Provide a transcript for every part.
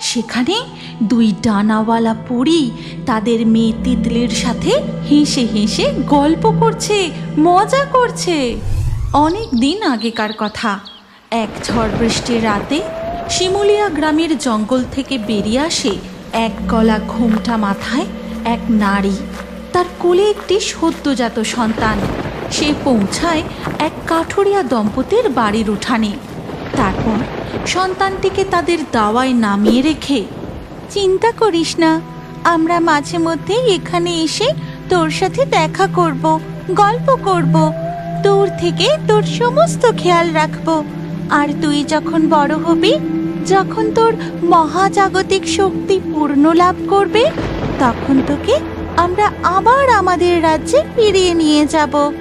সেখানে দুই ডানাওয়ালা পরী তাদের মেয়ে তিতলির সাথে হেসে হেসে গল্প করছে, মজা করছে। অনেক দিন আগেকার কথা। এক ঝড় বৃষ্টির রাতে শিমুলিয়া গ্রামের জঙ্গল থেকে বেরিয়ে আসে এক গলা ঘোমটা মাথায় এক নারী। তার কোলে একটি সদ্যজাত সন্তান। সে পৌঁছায় এক কাঠুরিয়া দম্পতির বাড়ির উঠানে। তারপর সন্তানটিকে তাদের দাওয়ায় নামিয়ে রেখে, চিন্তা করিস না, আমরা মাঝে মধ্যে এখানে এসে তোর সাথে দেখা করব, গল্প করব, দূর থেকে তোর সমস্ত খেয়াল রাখব। আর তুই যখন বড় হবি, যখন তোর মহাজাগতিক শক্তি পূর্ণ লাভ করবে, তখন তোকে আমরা আবার আমাদের রাজ্যে ফিরিয়ে নিয়ে যাব।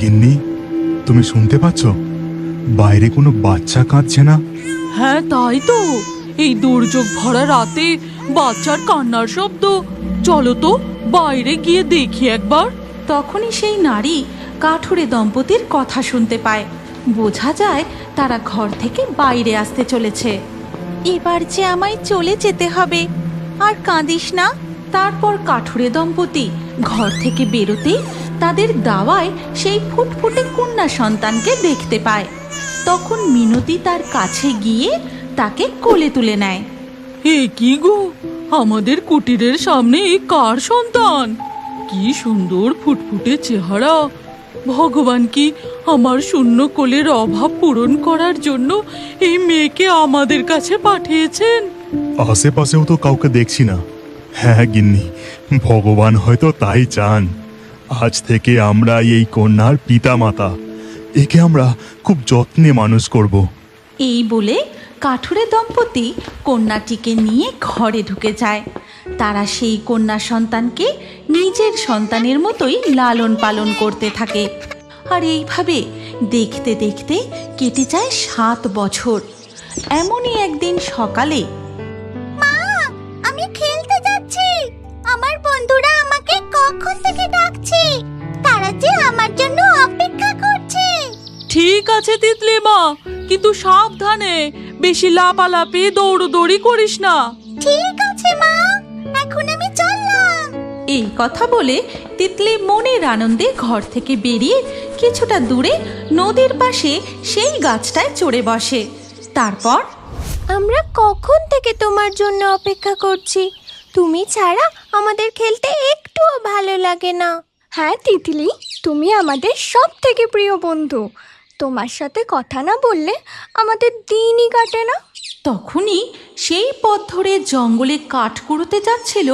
গিন্নি তুমি শুনতে পাচ্ছ? বাইরে কোনো বাচ্চা কাঁদছে না? হ্যাঁ তাই তো। এই দুর্যোগ ভরা রাতে বাচ্চার কান্নার শব্দ। চলো তো বাইরে গিয়ে দেখি একবার। তখনই সেই নারী কাঠুরে দম্পতির কথা শুনতে পায়। বোঝা যায় তারা ঘর থেকে বাইরে আসতে চলেছে। এবার যে আমায় চলে যেতে হবে। আর কাঁদিস না তারপর কাঠুরে দম্পতি ঘর থেকে বেরোতেই তাদের দাওয়ায় সেই ফুটফুটে কন্যা সন্তানকে দেখতে পায়। তখন মিনতি তার কাছে গিয়ে তাকে কোলে তুলে নেয়। হে কি গো? আমাদের কুটিরের সামনে এ কার সন্তান? কি সুন্দর ফুটফুটে চেহারা। ভগবান কি আমার শূন্য কোলের অভাব পূরণ করার জন্য এই মেয়েকে আমাদের কাছে পাঠিয়েছেন? আশেপাশেও তো কাউকে দেখছি না। হ্যাঁ গিন্নি ভগবান হয়তো তাই চান। আজ থেকে আমরা এই কন্যার পিতা মাতা একে আমরা খুব যত্নে মানুষ করব। এই বলে কাঠুরে দম্পতি কন্যাটিকে নিয়ে ঘরে ঢুকে যায়। তারা সেই কন্যা সন্তানকে নিজের সন্তানের মতোই লালন পালন করতে থাকে। আর এইভাবে দেখতে দেখতে কেটে যায় সাত বছর। এমনই একদিন সকালে আমি খেলতে যাচ্ছি। আমার বন্ধুরা আমাকে কখন থেকে ঠিক আছে তিতলি মা কিন্তু সাবধানে বেশি লাপালাপি দৌড়দৌড়ি করিস না। ঠিক আছে মা এখন আমি চললাম। এই কথা বলে তিতলি মনের আনন্দে ঘর থেকে বেরিয়ে কিছুটা দূরে নদীর পাশে সেই গাছটায় চড়ে বসে। তারপর আমরা কখন থেকে তোমার জন্য অপেক্ষা করছি? তুমি ছাড়া আমাদের খেলতে একটুও ভালো লাগে না। হ্যাঁ তিতলি তুমি আমাদের সব থেকে প্রিয় বন্ধু। তোমার সাথে কথা না বললে আমাদের দিনই কাটে না। তখনই সেই পথ ধরে জঙ্গলে কাঠ কুড়োতে যাচ্ছিল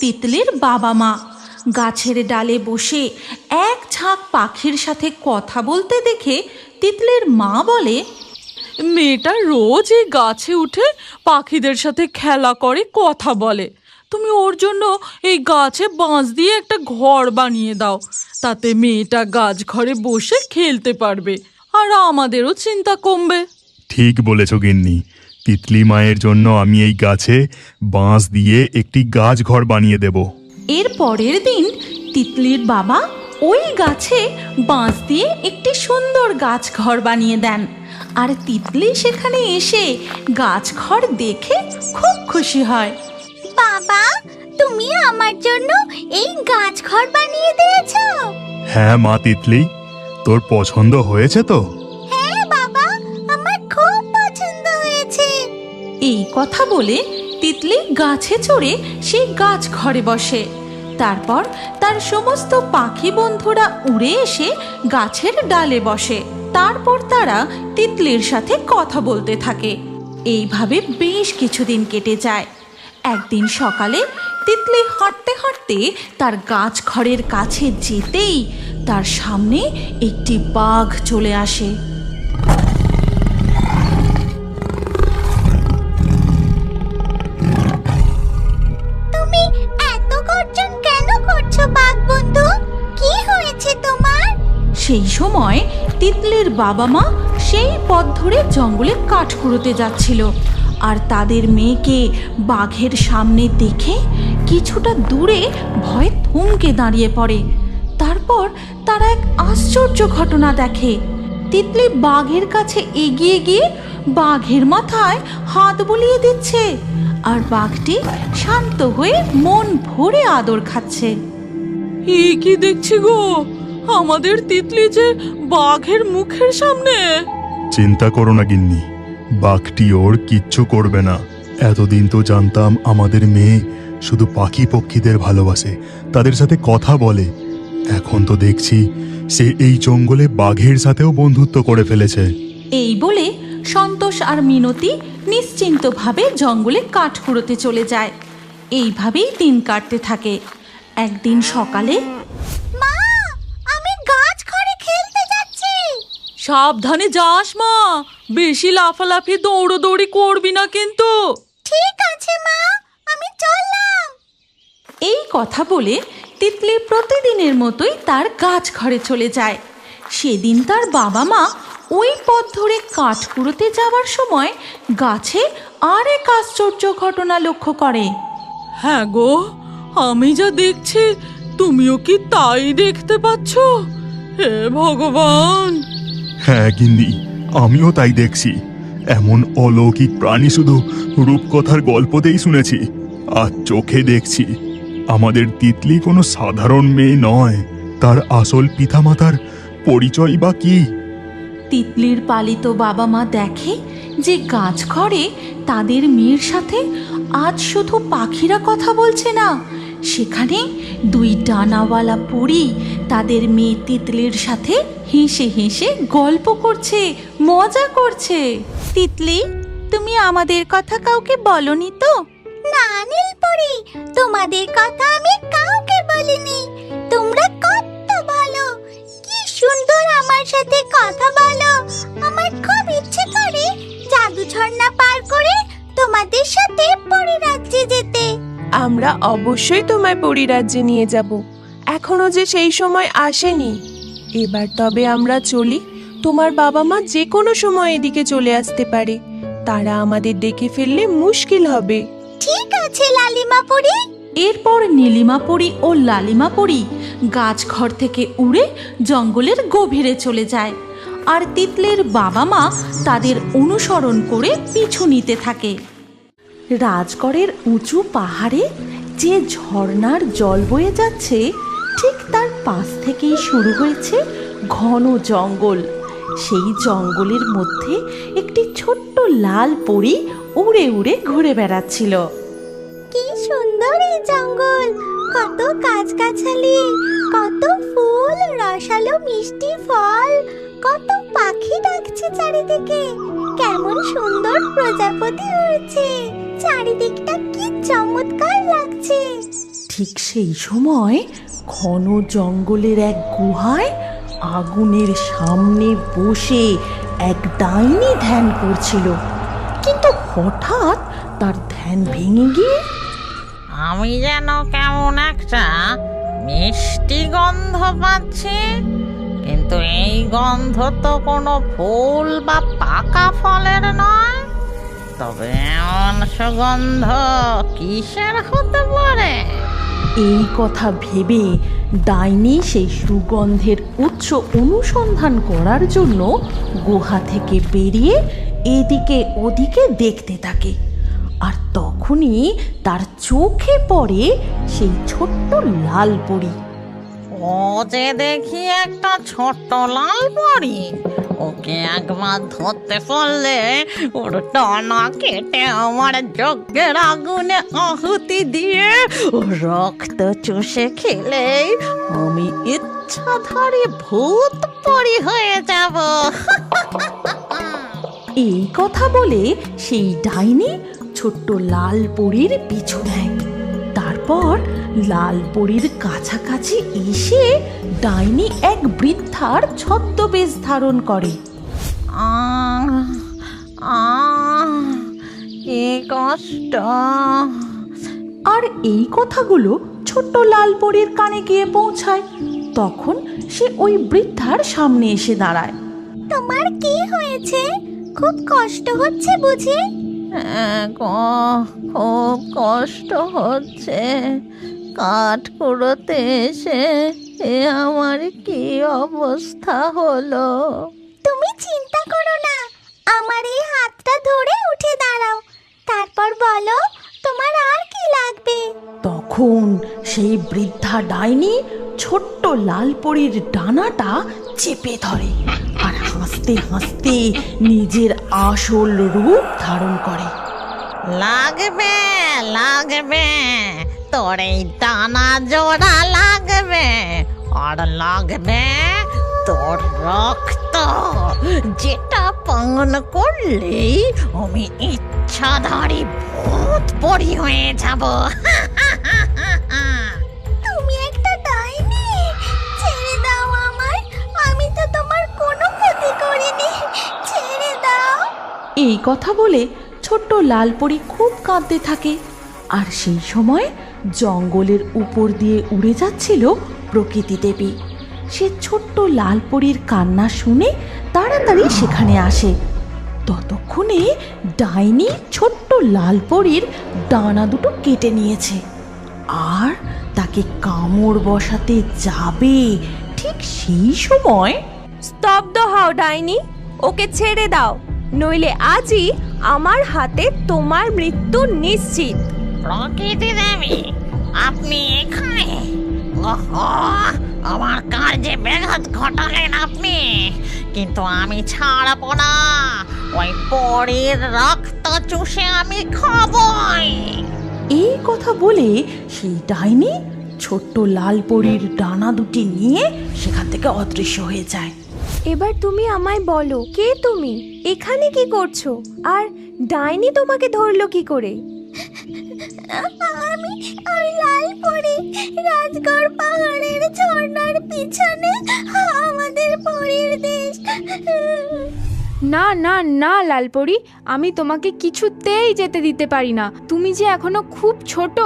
তিতলির বাবা মা। গাছের ডালে বসে এক ঝাঁক পাখির সাথে কথা বলতে দেখে তিতলির মা বলে, মেয়েটা রোজ এই গাছে উঠে পাখিদের সাথে খেলা করে, কথা বলে। তুমি ওর জন্য এই গাছে বাঁশ দিয়ে একটা ঘর বানিয়ে দাও। তাতে মেয়েটা গাছ ঘরে বসে খেলতে পারবে। আর আমাদেরও চিন্তা কমবে। ঠিক বলেছ গিন্নি। তিতলি মায়ের জন্য আমি এই গাছে বাঁশ দিয়ে একটি গাছ ঘর বানিয়ে দেব। এর পরের দিন তিতলির বাবা ওই গাছে বাঁশ দিয়ে একটি সুন্দর গাছ ঘর বানিয়ে দেন। আর তিতলি সেখানে এসে গাছ ঘর দেখে খুব খুশি হয়। বাবা তুমি আমার জন্য এই গাছ ঘর বানিয়ে দিয়েছ। হ্যাঁ মা তিতলি। তোর পছন্দ হয়েছে তো? হ্যাঁ বাবা আমার খুব পছন্দ হয়েছে। এই কথা বলে তিতলি গাছে চড়ে সেই গাছ ঘরে বসে। তারপর তার সমস্ত পাখি বন্ধুরা উড়ে এসে গাছের ডালে বসে। তারপর তারা তিতলির সাথে কথা বলতে থাকে। এইভাবে বেশ কিছুদিন কেটে যায়। একদিন সকালে তিতলি হাঁটতে হাঁটতে তার গাছ ঘরের কাছে যেতেই তার সামনে একটি বাঘ চলে আসে। তুমি এত গর্জন কেন করছ বাঘ বন্ধু? কি হয়েছে তোমার? সেই সময় তিতলির বাবা মা সেই পথ ধরে জঙ্গলে কাঠ কুড়োতে যাচ্ছিল আর তাদের মেয়েকে বাঘের সামনে দেখে কিছুটা দূরে ভয়ে থমকে দাঁড়িয়ে পড়ে। তারপর তারা এক আশ্চর্য ঘটনা দেখে। তিতলি বাঘের কাছে এগিয়ে গিয়ে বাঘের মাথায় হাত বুলিয়ে দিচ্ছে আর বাঘটি শান্ত হয়ে মন ভরে আদর খাচ্ছে। এ কি দেখছি গো? আমাদের তিতলি যে বাঘের মুখের সামনে। চিন্তা করো না গিন্নি বাঘটি ওর কিচ্ছু করবে না। এতদিন তো জানতাম আমাদের মেয়ে শুধু পাখি পক্ষীদের ভালোবাসে তাদের সাথে কথা বলে। এখন তো দেখছি সে এই জঙ্গলে বাঘের সাথেও বন্ধুত্ব করে ফেলেছে। এই বলে সন্তোষ আর মিনতি নিশ্চিন্তভাবে জঙ্গলে কাঠ কুড়োতে চলে যায়। এইভাবেই দিন কাটতে থাকে। একদিন সকালে মা আমি গাছ ঘরে খেলতে যাচ্ছি। সাবধানে যাস মা। বেশি লাফালাফি দৌড়োদৌড়ি করবি না কিন্তু। ঠিক আছে মা আমি চললাম। এই কথা বলে তিতলি প্রতিদিনের মতোই তার গাছ ঘরে চলে যায়। সেদিন তার বাবা মা ওই পথ ধরে কাঠ কুড়োতে যাওয়ার সময় গাছে আর এক আশ্চর্য ঘটনা লক্ষ্য করে। হ্যাঁ গো আমি যা দেখছি তুমিও কি তাই দেখতে পাচ্ছ? হে ভগবান! হ্যাঁ গিন্নি আমিও তাই দেখছি। এমন অলৌকিক প্রাণী শুধু রূপকথার গল্পতেই শুনেছি আর চোখে দেখছি। আমাদের তিতলি কোনো সাধারণ মেয়ে নয়। তার আসল পিতামাতার পরিচয় বা কি? তিতলির পালিত বাবা মা দেখে যে গাছ ঘরে তাদের মেয়ের সাথে আজ শুধু পাখিরা কথা বলছে না, সেখানে দুই ডানাওয়ালা পরি তাদের মেয়ে তিতলির সাথে হেসে হেসে গল্প করছে, মজা করছে। তিতলি, তুমি আমাদের কথা কাউকে বলনি তো? না নীলপরি তোমাদের কথা আমি কাউকে বলিনি। তোমরা কত ভালো। কি সুন্দর আমার সাথে কথা বলো। আমার খুব ইচ্ছে করে জাদু ঝর্ণা পার করে তোমাদের সাথে পরিরাজ্যে যেতে। আমরা অবশ্যই তোমায় পরিরাজ্যে নিয়ে যাব। এখনও যে সেই সময় আসেনি। এবার তবে আমরা চলি। তোমার বাবা মা যে কোনো সময় এদিকে চলে আসতে পারে। তারা আমাদের দেখে ফেললে মুশকিল হবে। লালিমা পরি এরপর নীলিমাপরি ও লালিমাপরি গাছ ঘর থেকে উড়ে জঙ্গলের গভীরে চলে যায়। আর তিতলের বাবা মা তাদের অনুসরণ করে পিছু নিতে থাকে। রাজগড়ের উঁচু পাহাড়ে যে ঝর্ণার জল বয়ে যাচ্ছে, ঠিক তার পাশ থেকেই শুরু হয়েছে ঘন জঙ্গল। সেই জঙ্গলের মধ্যে একটি ছোট্ট লাল পরি উড়ে উড়ে ঘুরে বেড়াচ্ছিল। সুন্দর এই জঙ্গল। কত গাছগাছালি, কত ফুল, রসালো মিষ্টি ফল, কত পাখি ডাকছে চারিদিকে। কেমন সুন্দর প্রজাপতি উড়ছে। চারিদিকটা কি চমৎকার লাগছে। ঠিক সেই সময় ঘন জঙ্গলের এক গুহায় আগুনের সামনে বসে এক ডাইনি ধ্যান করছিল। কিন্তু হঠাৎ তার ধ্যান ভেঙে গিয়ে আমি যেন কেমন একটা মিষ্টি গন্ধ পাচ্ছি। কিন্তু এই গন্ধ তো কোনো ফুল বা পাকা ফলের নয়। তবে এমন সুগন্ধ কিসের হতে পারে? এই কথা ভেবে ডাইনি সেই সুগন্ধের উৎস অনুসন্ধান করার জন্য গুহা থেকে বেরিয়ে এদিকে ওদিকে দেখতে থাকে। আর তখনই তার চোখে পড়ে সেই ছোট্ট লাল পরি। ও যে দেখি একটা ছোট্ট লাল পরি। ওকে একবার ধরতে পারলে ওর টানা কেটে আমার যজ্ঞের আগুনে আহুতি দিয়ে ও রক্ত চুষে খেলেই আমি ইচ্ছাধারী ভূত পরি হয়ে যাব। এই কথা বলে সেই ডাইনি ছোট্ট লাল পরীর পিছু নেয়। তারপর লাল পরীর কাছাকাছি এসে ডাইনি এক বৃদ্ধার ছদ্মবেশ ধারণ করে। কষ্ট। আর এই কথাগুলো ছোট্ট লাল পরীর কানে গিয়ে পৌঁছায়। তখন সে ওই বৃদ্ধার সামনে এসে দাঁড়ায়। তোমার কি হয়েছে? খুব কষ্ট হচ্ছে বুঝি? খুব কষ্ট হচ্ছে। কাঠ কুড়োতে এসে এ আমার কি অবস্থা হলো? তুমি চিন্তা করো না আমার এই হাতটা ধরে উঠে দাঁড়াও। তারপর বলো তোমার আর কি লাগবে? তখন সেই বৃদ্ধা ডাইনি ছোট্ট লালপরির ডানাটা চেপে ধরে। হাসতে হাসতে নিজের আসল রূপ ধারণ করে। লাগবে লাগবে, তোর এই টানা জোড়া লাগবে, আর লাগবে তোর রক্ত। যেটা পান করলেই আমি ইচ্ছাধারী ভূত পরি হয়ে যাব। কথা বলে ছোট্ট লালপরি খুব কাঁদতে থাকে। আর সেই সময় জঙ্গলের উপর দিয়ে উড়ে যাচ্ছিল প্রকৃতি দেবী। সে ছোট্ট লালপরির কান্না শুনে তাড়াতাড়ি সেখানে আসে। ততক্ষণে ডাইনি ছোট্ট লালপরির ডানা দুটো কেটে নিয়েছে। আর তাকে কামড় বসাতে যাবে ঠিক সেই সময় স্তব্ধ হও, ডাইনি। ওকে ছেড়ে দাও। নইলে আজই আমার হাতে তোমার মৃত্যু নিশ্চিত। প্রকৃতি দেবী আপনি এখানে? ওহো আমার কার্যে ব্যাঘাত ঘটালেন আপনি। কিন্তু আমি ছাড়বো না। ওই পরের রক্ত চুষে আমি খাবই। এই কথা বলে সেই ডাইনি ছোট্ট লালপরির ডানা দুটি নিয়ে সেখান থেকে অদৃশ্য হয়ে যায়। এবার তুমি আমায় বলো কে তুমি? এখানে কি করছ? আর ডাইনি তোমাকে ধরলো কি করে? আমি আমি লাল পরি রাজগড় পাহাড়ের ঝর্ণার পিছনে আমাদের পরীর দেশ। না না না লালপরি আমি তোমাকে কিছুতেই যেতে দিতে পারি না। তুমি যে এখনও খুব ছোট।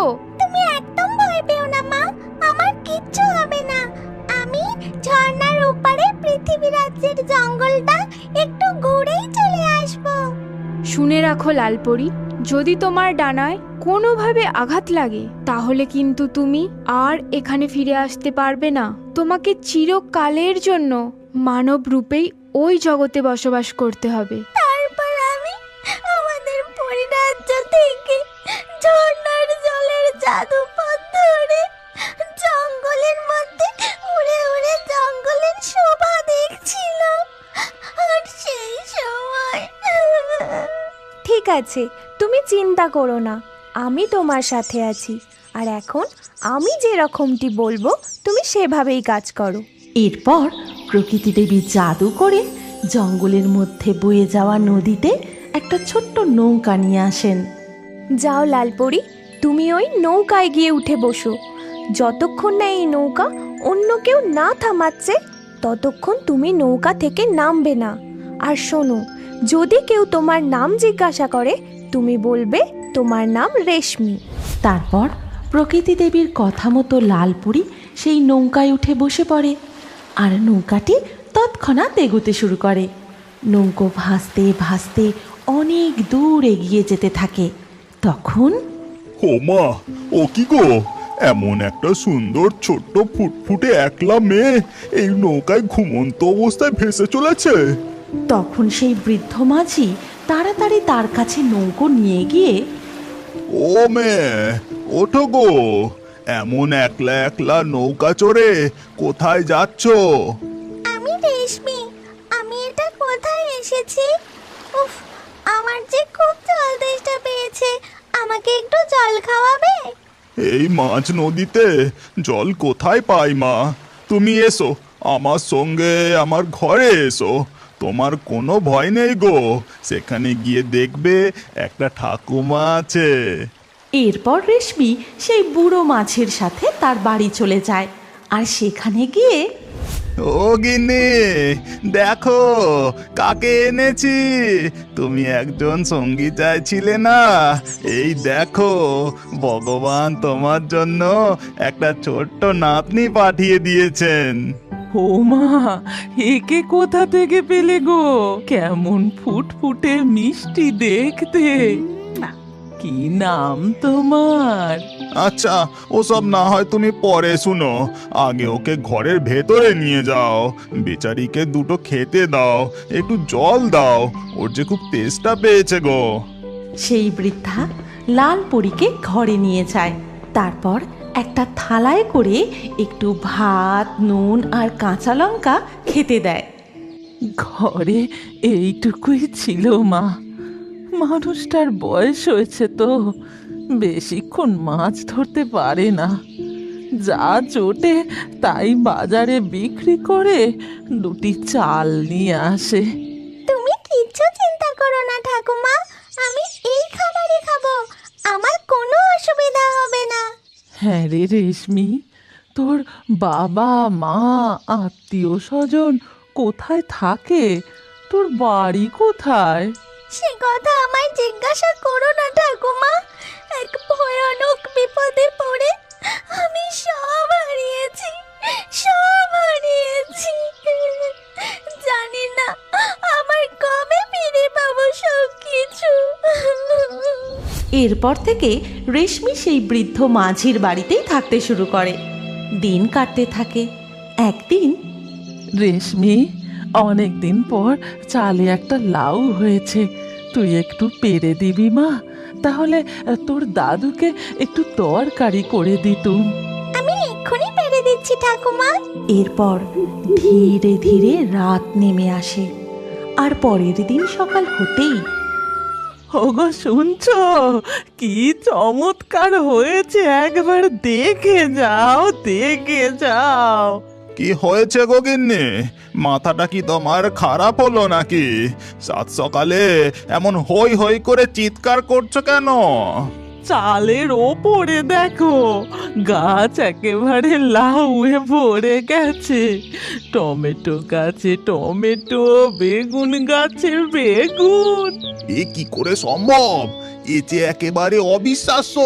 তুমি একদম ভয় পেও না মা। আমার কিচ্ছু হবে না। আমি ঝর্ণার ওপারে পৃথিবী রাজ্যের জঙ্গলটা একটু ঘুরেই চলে আসব। শুনে রাখো লালপরি যদি তোমার ডানায় কোনোভাবে আঘাত লাগে তাহলে কিন্তু তুমি আর এখানে ফিরে আসতে পারবে না। তোমাকে চিরকালের জন্য মানব রূপেই ওই জগতে বসবাস করতে হবে। তারপর আমি আমাদের পরিরাজ্য থেকে ঝর্ণার জলের জাদু আছে তুমি চিন্তা করো না। আমি তোমার সাথে আছি। আর এখন আমি যে রকমটি বলব তুমি সেভাবেই কাজ করো। এরপর প্রকৃতি দেবী জাদু করে জঙ্গলের মধ্যে বয়ে যাওয়া নদীতে একটা ছোট্ট নৌকা নিয়ে আসেন। যাও লালপরি তুমি ওই নৌকায় গিয়ে উঠে বসো। যতক্ষণ না এই নৌকা অন্য কেউ না থামাচ্ছে ততক্ষণ তুমি নৌকা থেকে নামবে না। আর শোনো যদি কেউ তোমার নাম জিজ্ঞাসা করে তুমি বলবে তোমার নাম রেশমি। তারপর প্রকৃতি দেবীর কথা মতো লালপুরি সেই নৌকায় উঠে বসে পড়ে। আর নৌকাটি তৎক্ষণাৎ এগোতে শুরু করে। নৌকো ভাসতে ভাসতে অনেক দূর এগিয়ে যেতে থাকে। তখন ও মা ও কি গো? এমন একটা সুন্দর ছোট্ট ফুটফুটে একলা মেয়ে এই নৌকায় ঘুমন্ত অবস্থায় ভেসে চলেছে। তখন সেই বৃদ্ধ মাঝি তাড়াতাড়ি তার কাছে নৌকো নিয়ে গিয়ে ও মেয়ে ওঠো গো। এমন একলা একলা নৌকা চড়ে কোথায় যাচ্ছ? আমি রেশমি আমি এটা কোথায় এসেছি? উফ আমার যে খুব জল তেষ্টা পেয়েছে আমাকে একটু জল খাওয়াবে? এই মাছ নদীতে জল কোথায় পাই মা? তুমি এসো আমার সঙ্গে আমার ঘরে এসো। তোমার কোনো ভয় নেই গো। সেখানে গিয়ে দেখবে একটা ঠাকুমা আছে। এরপর রেশমি সেই বুড়ো মাছের সাথে তার বাড়ি চলে যায়। আর সেখানে গিয়ে ও গিন্নি দেখো কাকে এনেছি? তুমি একজন সঙ্গী চাইছিলে না? এই দেখো ভগবান তোমার জন্য একটা ছোট্ট নাতনি পাঠিয়ে দিয়েছেন। ও মা একে কোথা থেকে পেলে গো? কেমন ফুটফুটে মিষ্টি দেখতে। কি নাম তোমার? আচ্ছা ওসব না হয় তুমি পরে শুনো। আগে ওকে ঘরের ভেতরে নিয়ে যাও। বেচারিকে দুটো খেতে দাও একটু জল দাও। ওর যে খুব তেষ্টা পেয়েছে গো। সেই বৃদ্ধা লাল পরীকে ঘরে নিয়ে যায়। তারপর একটা থালায় করে একটু ভাত নুন আর কাঁচা লঙ্কা খেতে দেয়। ঘরে এইটুকুই ছিল মা। মানুষটার বয়স হয়েছে তো। বেশিক্ষণ মাছ ধরতে পারে না। যা চোটে তাই বাজারে বিক্রি করে দুটি চাল নিয়ে আসে। তুমি কিচ্ছু চিন্তা করো না ঠাকুমা। আমি এই খাবারই খাব। আমার কোনো অসুবিধা হবে না। হ্যাঁ রে রেশমি, তোর বাবা, মা, আত্মীয় স্বজন কোথায় থাকে? তোর বাড়ি কোথায়? সে কথা আমায় জিজ্ঞাসা করো না ঠাকুমা। এক ভয়ানক এরপর থেকে রেশমি সেই বৃদ্ধ মাঝির বাড়িতেই থাকতে শুরু করে। দিন কাটতে থাকে। একদিন রেশমি অনেক দিন পর চালে একটা লাউ হয়েছে। তুই একটু পেরে দিবি মা তাহলে তোর দাদুকে একটু তরকারি করে দিতুম আমি এক্ষুনি পেরে দিচ্ছি ঠাকুমা। এরপর ধীরে ধীরে রাত নেমে আসে। আর পরের দিন সকাল হতেই ওগো, শুনছো? কি চমৎকার হয়েছে, একবার দেখে যাও দেখে যাও। কি হয়েছে গো গিন্নি? মাথাটা কি তোমার খারাপ হলো নাকি? সাত সকালে এমন হই হই করে চিৎকার করছ কেন? চালের ওপরে দেখো, গাছ একেবারে লাউয়ে ভরে গেছে। টমেটো গাছে টমেটো, বেগুন গাছে বেগুন। এ কি করে সম্ভব? এ যে একেবারে অবিশ্বাস্য।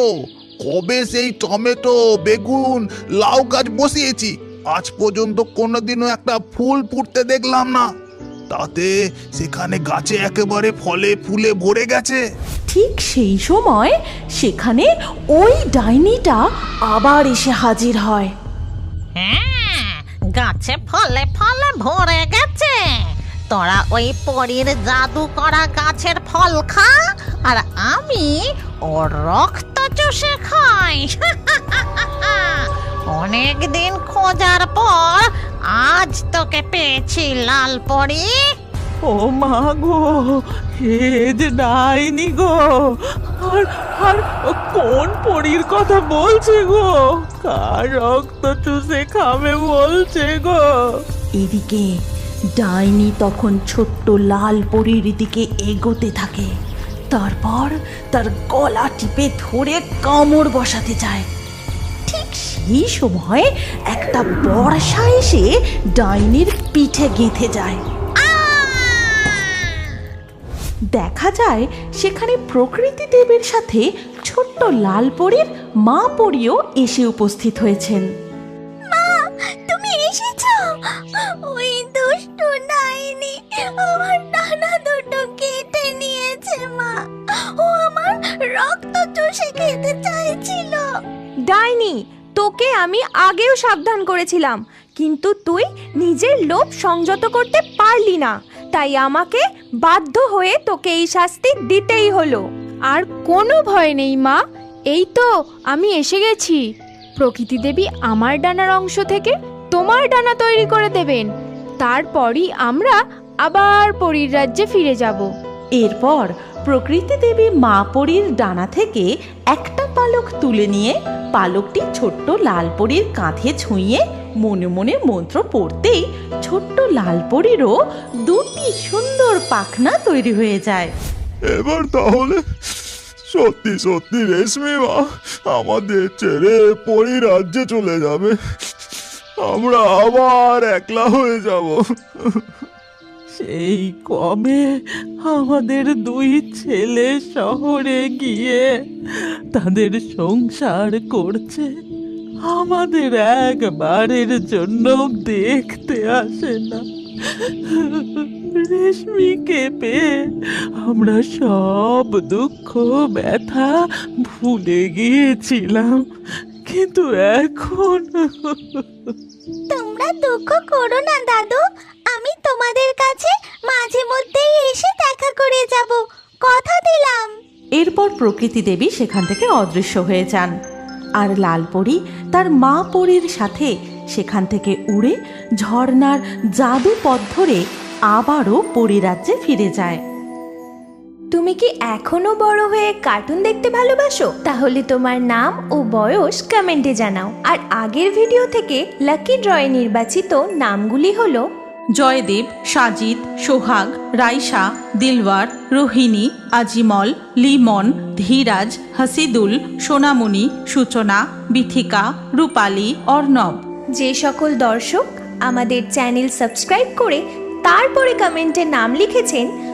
কবে সেই টমেটো, বেগুন, লাউ গাছ বসিয়েছি? আজ পর্যন্ত কোনোদিনও একটা ফুল ফুটতে দেখলাম না। তাতে সেখানে গাছে একেবারে ফলে ফুলে ভরে গেছে। ঠিক সেই সময় সেখানে ওই ডাইনিটা আবার এসে হাজির হয়। হ্যাঁ গাছে ফলে ফলে ভরে গেছে। তোরা ওই পরীর জাদু করা গাছের ফল খা আর আমি ওর রক্ত চষে খাই। অনেক দিন খোঁজার পর আজ তোকে পেয়েছি লাল পরী। ও মা গো হে যে ডাইনি গো। আর আর কোন পরীর কথা বলছে গো? কার রক্ত চুষে খাবে বলছে গো? এদিকে ডাইনি তখন ছোট্ট লাল পরীর দিকে এগোতে থাকে। তারপর তার গলা টিপে ধরে কামড় বসাতে যায়। ঠিক সেই সময় একটা বর্ষা এসে ডাইনির পিঠে গেঁথে যায়। দেখা যায় সেখানে প্রকৃতি দেবের সাথে ছোট্ট লাল পরীর মা পরীও এসে উপস্থিত হয়েছেন। তোকে আমি আগেও সাবধান করেছিলাম, কিন্তু তুই নিজের লোভ সংযত করতে পারলি না, তাই আমাকে বাধ্য হয়ে তোকে এই শাস্তি দিতেই হলো। আর কোনো ভয় নেই, মা। এই তো, আমি এসে গেছি। প্রকৃতি দেবী আমার ডানার অংশ থেকে তোমার ডানা তৈরি করে দেবেন। তারপরই আমরা আবার পরীর রাজ্যে ফিরে যাব। এরপর প্রকৃতি দেবী মা পরীর ডানা থেকে একটা পালক তুলে নিয়ে পালকটি ছোট্ট লাল পরীর কাঁধে ছুঁয়ে মনে মনে মন্ত্র পড়তেই ছোট্ট লাল পরীরও দুটি সুন্দর পাখনা তৈরি হয়ে যায়। এবার তাহলে সত্যি সত্যি রেশমি মা, আমাদের ছেড়ে পরিরাজ্যে চলে যাবে। আমরা আবার একলা হয়ে যাব। সেই কবে আমাদের দুই ছেলে শহরে গিয়ে তাদের সংসার করছে, আমাদের একবারের জন্য দেখতে আসে না। রেশমিকে পেয়ে আমরা সব দুঃখ, ব্যথা ভুলে গিয়েছিলাম, কিন্তু এখন তোমরা দুঃখ করো না, দাদু। আমি তোমাদের কাছে মাঝে মধ্যেই এসে দেখা করে যাব। কথা দিলাম। এরপর প্রকৃতি দেবী সেখান থেকে অদৃশ্য হয়ে যান। আর লাল লালপরি তার মা পরীর সাথে সেখান থেকে উড়ে ঝর্ণার জাদু পথ ধরে আবারও পরিরাজ্যে ফিরে যায়। তুমি কি এখনও বড় হয়ে কার্টুন দেখতে ভালোবাসো? তাহলে তোমার নাম ও বয়স কমেন্টে জানাও। আর আগের ভিডিও থেকে লাকি ড্রয়ে নির্বাচিত নামগুলি হলো জয়দেব সাজিদ সোহাগ রাইসা দিলওয়ার রোহিণী আজিমল লিমন ধীরাজ হাসিদুল সোনামণি সূচনা বিথিকা রূপালী অর্ণব। যে সকল দর্শক আমাদের চ্যানেল সাবস্ক্রাইব করে তারপরে কমেন্টে নাম লিখেছেন